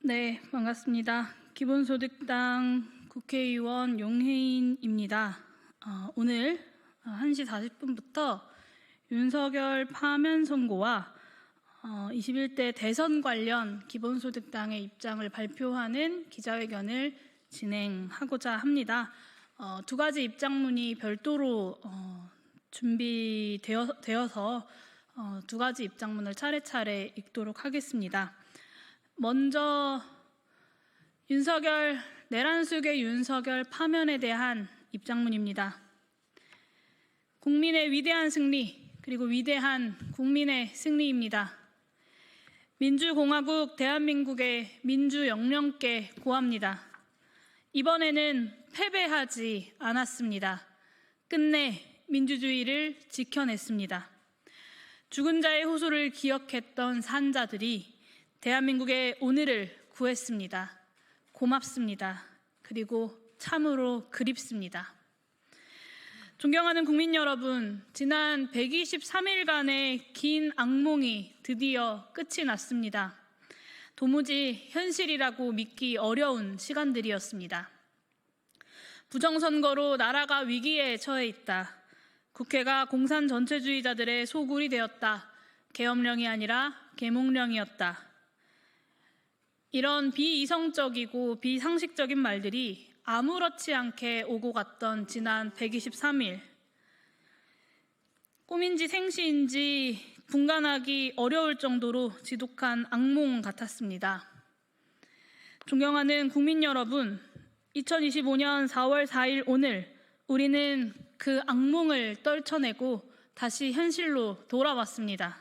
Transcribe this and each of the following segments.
네, 반갑습니다. 기본소득당 국회의원 용혜인입니다. 어, 오늘 1시 40분부터 윤석열 파면 선고와 어, 21대 대선 관련 기본소득당의 입장을 발표하는 기자회견을 진행하고자 합니다. 어, 두 가지 입장문이 별도로 어, 준비되어서 어, 두 가지 입장문을 차례차례 읽도록 하겠습니다. 먼저 윤석열 내란숙의 윤석열 파면에 대한 입장문입니다. 국민의 위대한 승리 그리고 위대한 국민의 승리입니다. 민주공화국 대한민국의 민주 영령께 고합니다. 이번에는 패배하지 않았습니다. 끝내 민주주의를 지켜냈습니다. 죽은 자의 호소를 기억했던 산자들이 대한민국의 오늘을 구했습니다. 고맙습니다. 그리고 참으로 그립습니다. 존경하는 국민 여러분, 지난 123일간의 긴 악몽이 드디어 끝이 났습니다. 도무지 현실이라고 믿기 어려운 시간들이었습니다. 부정선거로 나라가 위기에 처해 있다. 국회가 공산 전체주의자들의 소굴이 되었다. 계엄령이 아니라 계몽령이었다. 이런 비이성적이고 비상식적인 말들이 아무렇지 않게 오고 갔던 지난 123일. 꿈인지 생시인지 분간하기 어려울 정도로 지독한 악몽 같았습니다. 존경하는 국민 여러분, 2025년 4월 4일 오늘 우리는 그 악몽을 떨쳐내고 다시 현실로 돌아왔습니다.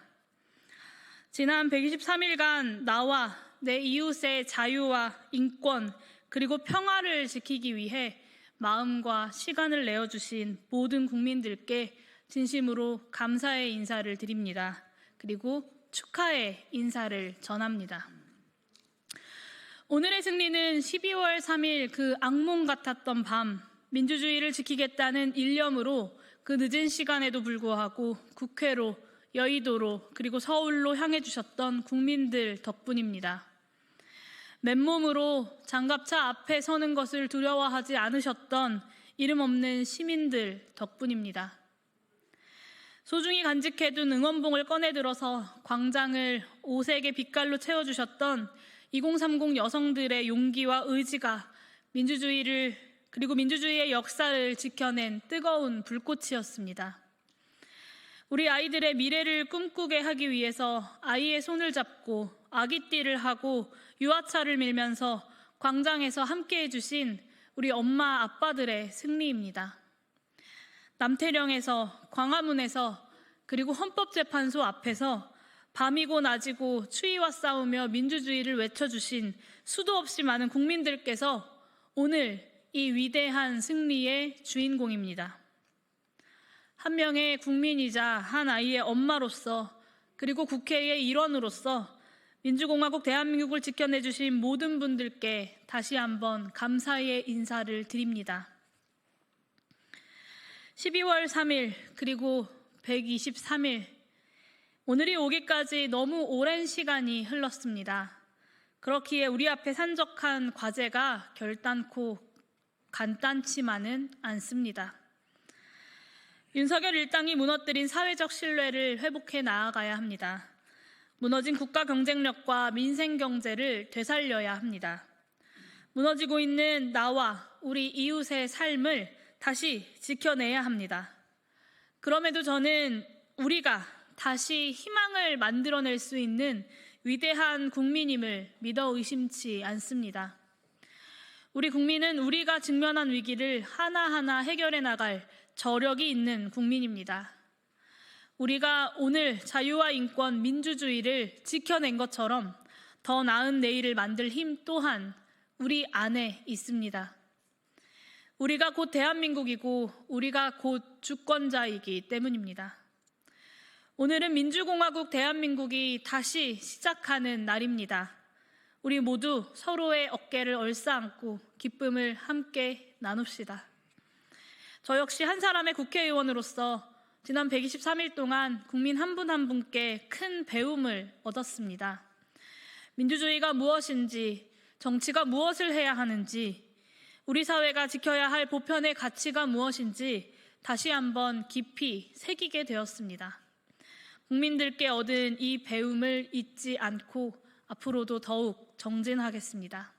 지난 123일간 나와 내 이웃의 자유와 인권 그리고 평화를 지키기 위해 마음과 시간을 내어 주신 모든 국민들께 진심으로 감사의 인사를 드립니다. 그리고 축하의 인사를 전합니다. 오늘의 승리는 12월 3일 그 악몽 같았던 밤 민주주의를 지키겠다는 일념으로 그 늦은 시간에도 불구하고 국회로 여의도로 그리고 서울로 향해 주셨던 국민들 덕분입니다. 맨몸으로 장갑차 앞에 서는 것을 두려워하지 않으셨던 이름 없는 시민들 덕분입니다. 소중히 간직해둔 응원봉을 꺼내들어서 광장을 오색의 빛깔로 채워주셨던 2030 여성들의 용기와 의지가 민주주의를 그리고 민주주의의 역사를 지켜낸 뜨거운 불꽃이었습니다. 우리 아이들의 미래를 꿈꾸게 하기 위해서 아이의 손을 잡고 아기띠를 하고 유아차를 밀면서 광장에서 함께 해주신 우리 엄마 아빠들의 승리입니다. 남태령에서 광화문에서 그리고 헌법재판소 앞에서 밤이고 낮이고 추위와 싸우며 민주주의를 외쳐주신 수도 없이 많은 국민들께서 오늘 이 위대한 승리의 주인공입니다. 한 명의 국민이자 한 아이의 엄마로서 그리고 국회의 일원으로서 민주공화국 대한민국을 지켜내주신 모든 분들께 다시 한번 감사의 인사를 드립니다. 12월 3일 그리고 123일 오늘이 오기까지 너무 오랜 시간이 흘렀습니다. 그렇기에 우리 앞에 산적한 과제가 결단코 간단치만은 않습니다. 윤석열 일당이 무너뜨린 사회적 신뢰를 회복해 나아가야 합니다. 무너진 국가 경쟁력과 민생 경제를 되살려야 합니다. 무너지고 있는 나와 우리 이웃의 삶을 다시 지켜내야 합니다. 그럼에도 저는 우리가 다시 희망을 만들어낼 수 있는 위대한 국민임을 믿어 의심치 않습니다. 우리 국민은 우리가 직면한 위기를 하나하나 해결해 나갈 저력이 있는 국민입니다. 우리가 오늘 자유와 인권, 민주주의를 지켜낸 것처럼 더 나은 내일을 만들 힘 또한 우리 안에 있습니다. 우리가 곧 대한민국이고 우리가 곧 주권자이기 때문입니다. 오늘은 민주공화국 대한민국이 다시 시작하는 날입니다. 우리 모두 서로의 어깨를 얼싸안고 기쁨을 함께 나눕시다. 저 역시 한 사람의 국회의원으로서 지난 123일 동안 국민 한분한 분께 큰 배움을 얻었습니다. 민주주의가 무엇인지, 정치가 무엇을 해야 하는지, 우리 사회가 지켜야 할 보편의 가치가 무엇인지 다시 한번 깊이 새기게 되었습니다. 국민들께 얻은 이 배움을 잊지 않고 앞으로도 더욱 정진하겠습니다.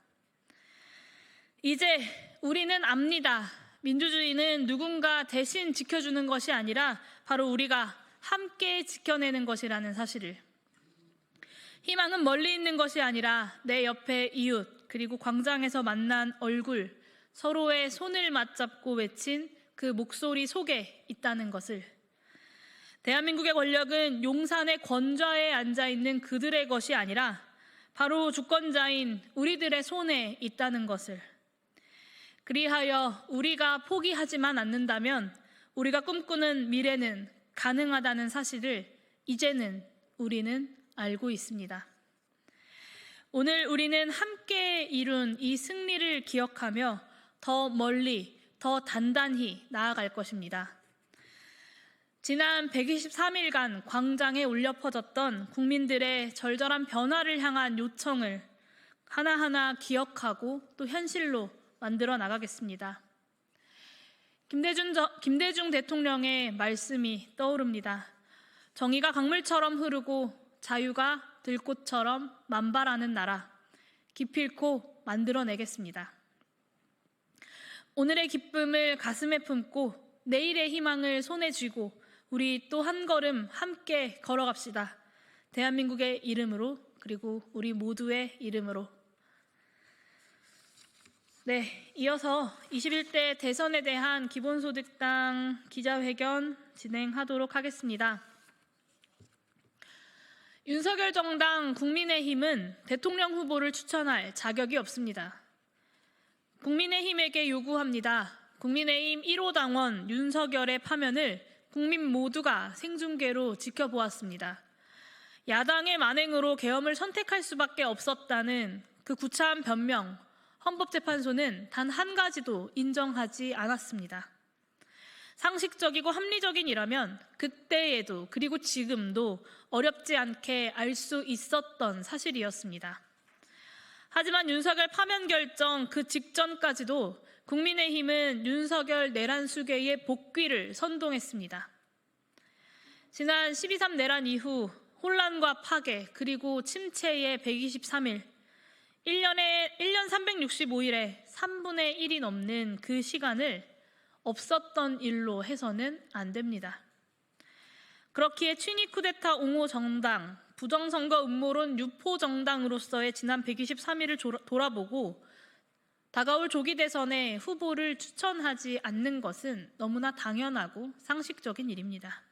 이제 우리는 압니다. 민주주의는 누군가 대신 지켜주는 것이 아니라 바로 우리가 함께 지켜내는 것이라는 사실을. 희망은 멀리 있는 것이 아니라 내 옆에 이웃, 그리고 광장에서 만난 얼굴, 서로의 손을 맞잡고 외친 그 목소리 속에 있다는 것을. 대한민국의 권력은 용산의 권좌에 앉아 있는 그들의 것이 아니라 바로 주권자인 우리들의 손에 있다는 것을. 그리하여 우리가 포기하지만 않는다면 우리가 꿈꾸는 미래는 가능하다는 사실을 이제는 우리는 알고 있습니다. 오늘 우리는 함께 이룬 이 승리를 기억하며 더 멀리, 더 단단히 나아갈 것입니다. 지난 123일간 광장에 울려 퍼졌던 국민들의 절절한 변화를 향한 요청을 하나하나 기억하고 또 현실로 만들어 나가겠습니다. 김대중, 저- 김대중 대통령의 말씀이 떠오릅니다. 정의가 강물처럼 흐르고 자유가 들꽃처럼 만발하는 나라 기필코 만들어내겠습니다. 오늘의 기쁨을 가슴에 품고 내일의 희망을 손에 쥐고 우리 또 한 걸음 함께 걸어갑시다. 대한민국의 이름으로 그리고 우리 모두의 이름으로 네, 이어서 21대 대선에 대한 기본소득당 기자회견 진행하도록 하겠습니다. 윤석열 정당 국민의힘은 대통령 후보를 추천할 자격이 없습니다. 국민의힘에게 요구합니다. 국민의힘 1호 당원 윤석열의 파면을 국민 모두가 생중계로 지켜보았습니다. 야당의 만행으로 계엄을 선택할 수밖에 없었다는 그 구차한 변명, 헌법재판소는 단 한 가지도 인정하지 않았습니다. 상식적이고 합리적인 이라면 그때에도 그리고 지금도 어렵지 않게 알 수 있었던 사실이었습니다. 하지만 윤석열 파면 결정 그 직전까지도 국민의힘은 윤석열 내란 수계의 복귀를 선동했습니다. 지난 12.3 내란 이후 혼란과 파괴 그리고 침체의 123일 1년에 1년 365일에 3분의 1이 넘는 그 시간을 없었던 일로 해서는 안 됩니다. 그렇기에 취니 쿠데타 옹호 정당, 부정선거 음모론 유포 정당으로서의 지난 123일을 돌아보고 다가올 조기 대선에 후보를 추천하지 않는 것은 너무나 당연하고 상식적인 일입니다.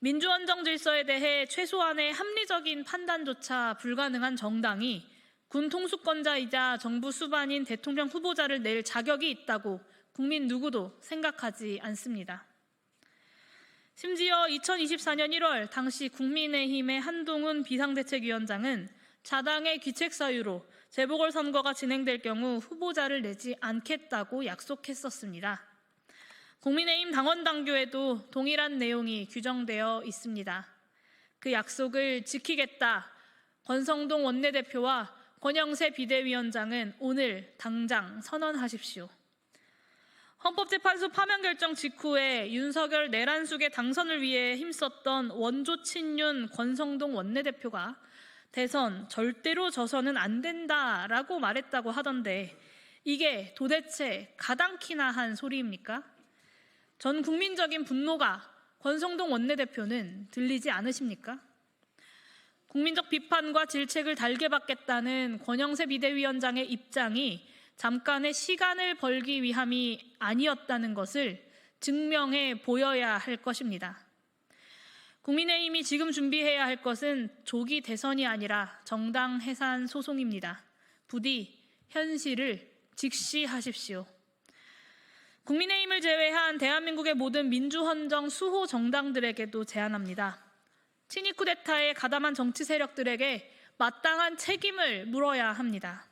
민주헌정 질서에 대해 최소한의 합리적인 판단조차 불가능한 정당이 군 통수권자이자 정부 수반인 대통령 후보자를 낼 자격이 있다고 국민 누구도 생각하지 않습니다. 심지어 2024년 1월 당시 국민의힘의 한동훈 비상대책위원장은 자당의 귀책 사유로 재보궐 선거가 진행될 경우 후보자를 내지 않겠다고 약속했었습니다. 국민의힘 당원 당규에도 동일한 내용이 규정되어 있습니다. 그 약속을 지키겠다. 권성동 원내대표와 권영세 비대위원장은 오늘 당장 선언하십시오. 헌법재판소 파면 결정 직후에 윤석열 내란숙의 당선을 위해 힘썼던 원조 친윤 권성동 원내대표가 대선 절대로 져서는 안 된다라고 말했다고 하던데 이게 도대체 가당키나 한 소리입니까? 전 국민적인 분노가 권성동 원내대표는 들리지 않으십니까? 국민적 비판과 질책을 달게 받겠다는 권영세 비대위원장의 입장이 잠깐의 시간을 벌기 위함이 아니었다는 것을 증명해 보여야 할 것입니다. 국민의힘이 지금 준비해야 할 것은 조기 대선이 아니라 정당 해산 소송입니다. 부디 현실을 직시하십시오. 국민의힘을 제외한 대한민국의 모든 민주헌정 수호 정당들에게도 제안합니다. 친이 쿠데타에 가담한 정치 세력들에게 마땅한 책임을 물어야 합니다.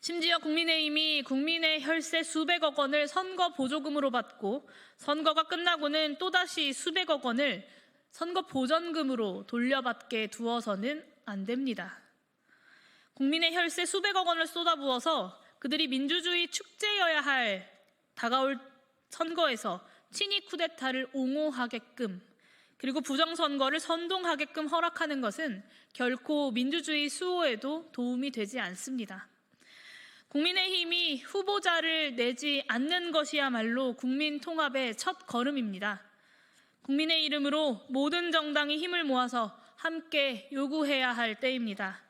심지어 국민의힘이 국민의 혈세 수백억 원을 선거 보조금으로 받고 선거가 끝나고는 또다시 수백억 원을 선거 보전금으로 돌려받게 두어서는 안 됩니다. 국민의 혈세 수백억 원을 쏟아부어서 그들이 민주주의 축제여야 할 다가올 선거에서 친이 쿠데타를 옹호하게끔 그리고 부정선거를 선동하게끔 허락하는 것은 결코 민주주의 수호에도 도움이 되지 않습니다. 국민의힘이 후보자를 내지 않는 것이야말로 국민 통합의 첫 걸음입니다. 국민의 이름으로 모든 정당이 힘을 모아서 함께 요구해야 할 때입니다.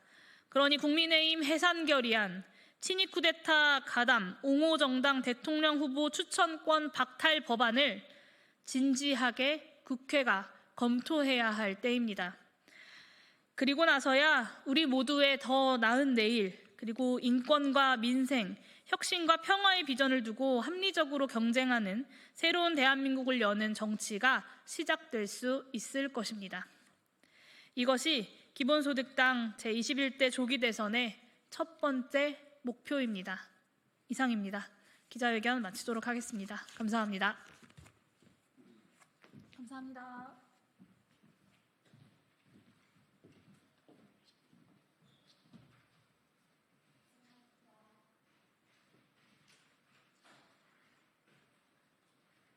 그러니 국민의힘 해산 결의안, 친이 쿠데타 가담, 옹호 정당 대통령 후보 추천권 박탈 법안을 진지하게 국회가 검토해야 할 때입니다. 그리고 나서야 우리 모두의 더 나은 내일, 그리고 인권과 민생, 혁신과 평화의 비전을 두고 합리적으로 경쟁하는 새로운 대한민국을 여는 정치가 시작될 수 있을 것입니다. 이것이 기본소득당 제21대 조기 대선의 첫 번째 목표입니다. 이상입니다. 기자회견 마치도록 하겠습니다. 감사합니다. 감사합니다.